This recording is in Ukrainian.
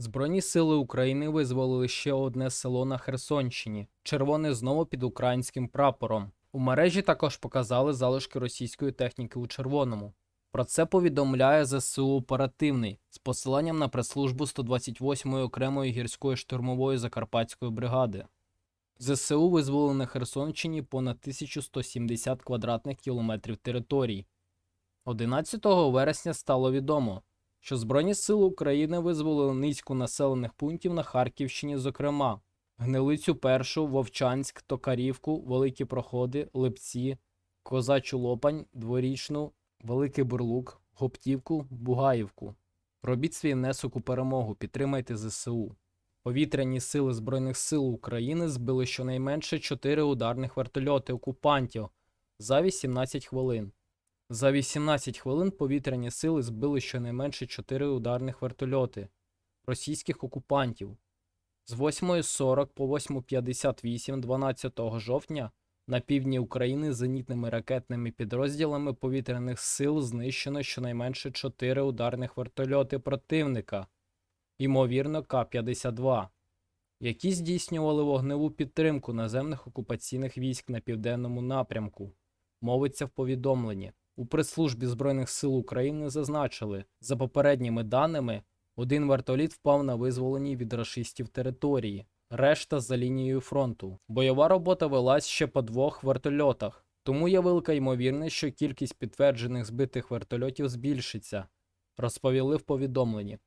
Збройні сили України визволили ще одне село на Херсонщині. Червоне знову під українським прапором. У мережі також показали залишки російської техніки у червоному. Про це повідомляє ЗСУ оперативний з посиланням на прес-службу 128-ї окремої гірської штурмової закарпатської бригади. ЗСУ визволили на Херсонщині понад 1170 квадратних кілометрів територій. 11 вересня стало відомо, що Збройні сили України визволили низку населених пунктів на Харківщині, зокрема Гнилицю Першу, Вовчанськ, Токарівку, Великі Проходи, Липці, Козачу Лопань, Дворічну, Великий Бурлук, Гоптівку, Бугаївку. Робіть свій внесок у перемогу, підтримайте ЗСУ. Повітряні сили Збройних сил України збили щонайменше 4 ударних вертольоти окупантів за 18 хвилин. За 18 хвилин повітряні сили збили щонайменше 4 ударних вертольоти російських окупантів. З 8.40 по 8.58 12 жовтня на півдні України зенітними ракетними підрозділами повітряних сил знищено щонайменше 4 ударних вертольоти противника, ймовірно К-52, які здійснювали вогневу підтримку наземних окупаційних військ на південному напрямку. Мовиться в повідомленні. У прес-службі Збройних сил України зазначили, за попередніми даними, один вертоліт впав на визволеній від рашистів території, решта за лінією фронту. Бойова робота велась ще по двох вертольотах, тому є велика ймовірність, що кількість підтверджених збитих вертольотів збільшиться, розповіли в повідомленні.